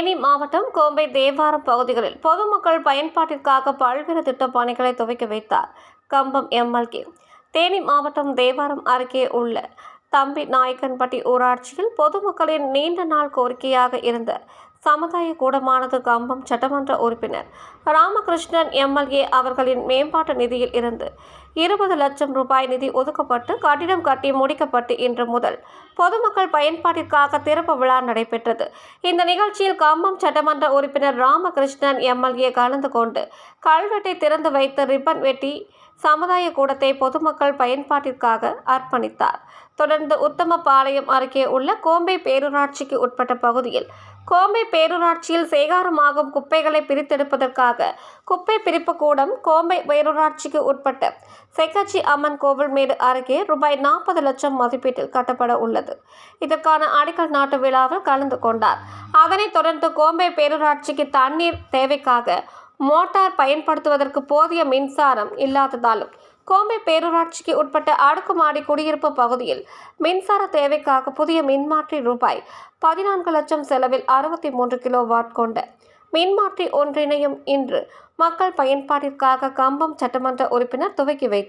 தேனி மாவட்டம் கோம்பை தேவாரம் பகுதிகளில் பொதுமக்கள் பயன்பாட்டிற்காக பல்வேறு திட்டப் பணிகளை துவக்கி வைத்தார். கம்பம் எம்எல்கே தேனி மாவட்டம் தேவாரம் அருகே உள்ள தம்பி நாயக்கன்பட்டி ஊராட்சியில் பொதுமக்களின் நீண்ட நாள் கோரிக்கையாக இருந்த சமுதாய கூடமானது கம்பம் சட்டமன்ற உறுப்பினர் ராமகிருஷ்ணன் எம்எல்ஏ அவர்களின் மேம்பாட்டு நிதியில் இருந்து இருபது லட்சம் ரூபாய் நிதி ஒதுக்கப்பட்டு கட்டிடம் கட்டி முடிக்கப்பட்டு இன்று முதல் பொதுமக்கள் பயன்பாட்டிற்காக திறப்பு விழா நடைபெற்றது. இந்த நிகழ்ச்சியில் கம்பம் சட்டமன்ற உறுப்பினர் ராமகிருஷ்ணன் எம்எல்ஏ கலந்து கொண்டு கல்வெட்டை திறந்து வைத்து ரிப்பன் வெட்டி சமுதாய கூடத்தை பொதுமக்கள் பயன்பாட்டிற்காக அர்ப்பணித்தார். தொடர்ந்து உத்தமபாளையம் அருகே உள்ள கோம்பை பேரூராட்சிக்கு உட்பட்ட பகுதியில் கோம்பை பேரூராட்சியில் சேகாரமாகும் குப்பைகளை பிரித்தெடுப்பதற்காக குப்பை பிரிப்பு கூடம் கோம்பை பேரூராட்சிக்கு உட்பட்ட செக்கச்சி அம்மன் கோவில்மேடு அருகே ரூபாய் நாற்பது லட்சம் மதிப்பீட்டில் கட்டப்பட உள்ளது. இதற்கான அடிக்கல் நாட்டு விழாவில் கலந்து கொண்டார். அதனைத் தொடர்ந்து கோம்பை பேரூராட்சிக்கு தண்ணீர் தேவைக்காக மோட்டார் பயன்படுத்துவதற்கு போதிய மின்சாரம் இல்லாததாலும் கோம்பை பேரூராட்சிக்கு உட்பட்ட அடுக்குமாடி குடியிருப்பு பகுதியில் மின்சார தேவைக்காக புதிய மின்மாற்றி ரூபாய் பதினான்கு லட்சம் செலவில் அறுபத்தி மூன்று கிலோ வாட் கொண்ட மின்மாற்றி ஒன்றினையும் இன்று மக்கள் பயன்பாட்டிற்காக கம்பம் சட்டமன்ற உறுப்பினர் துவக்கி வைத்தார்.